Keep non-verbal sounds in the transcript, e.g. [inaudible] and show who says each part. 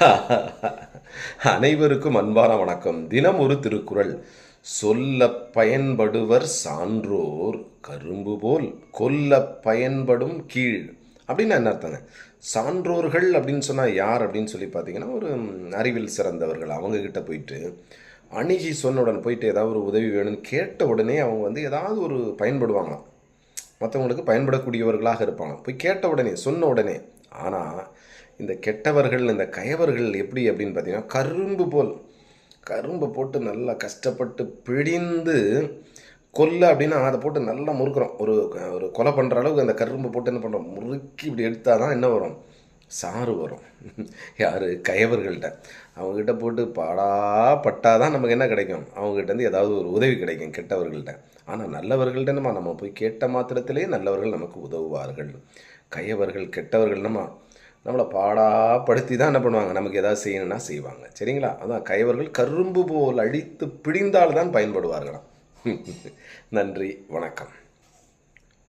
Speaker 1: [laughs] அனைவருக்கும் அன்பான வணக்கம். தினம் ஒரு திருக்குறள். சொல்ல பயன்படுவர் சான்றோர் கரும்பு போல் கொல்ல பயன்படும் கீழ். அப்படின்னு என்ன அர்த்தங்க சான்றோர்கள் அப்படின்னு சொன்னால் யார் அப்படின்னு சொல்லி பார்த்தீங்கன்னா ஒரு அறிவில் சிறந்தவர்கள். அவங்க கிட்ட போயிட்டு அணுகி சொன்ன உடனே போயிட்டு ஏதாவது ஒரு உதவி வேணும்னு கேட்ட உடனே அவங்க வந்து ஏதாவது ஒரு பயன்படுவாங்களாம். மற்றவங்களுக்கு பயன்படக்கூடியவர்களாக இருப்பாங்க போய் கேட்ட உடனே சொன்ன உடனே. ஆனால் இந்த கெட்டவர்கள் இந்த கயவர்கள் எப்படி அப்படின்னு பார்த்தீங்கன்னா கரும்பு போல். கரும்பு போட்டு நல்லா கஷ்டப்பட்டு பிழிந்து கொல்ல அப்படின்னா அதை போட்டு நல்லா முறுக்குறோம். ஒரு ஒரு கொலை பண்ணுற அளவுக்கு அந்த கரும்பு போட்டு என்ன பண்ணுறோம் முறுக்கி இப்படி எடுத்தால் தான் என்ன வரும்? சாறு வரும். யார்? கயவர்கள்ட்ட. அவங்ககிட்ட போட்டு பாடா பட்டாதான் நமக்கு என்ன கிடைக்கும்? அவங்ககிட்ட ஏதாவது ஒரு உதவி கிடைக்கும் கெட்டவர்கள்ட்ட. ஆனால் நல்லவர்கள்ட்ட நம்ம நம்ம போய் கேட்ட மாத்திரத்திலே நல்லவர்கள் நமக்கு உதவுவார்கள். கயவர்கள் கெட்டவர்கள் நம்ம நம்மளை பாடாப்படுத்தி தான் என்ன பண்ணுவாங்க? நமக்கு எதாவது செய்யணும்னா செய்வாங்க. சரிங்களா? அதான் கைவர்கள் கரும்பு போல் அழித்து பிடிந்தால் தான் பயன்படுவார்களாம். [laughs] நன்றி வணக்கம்.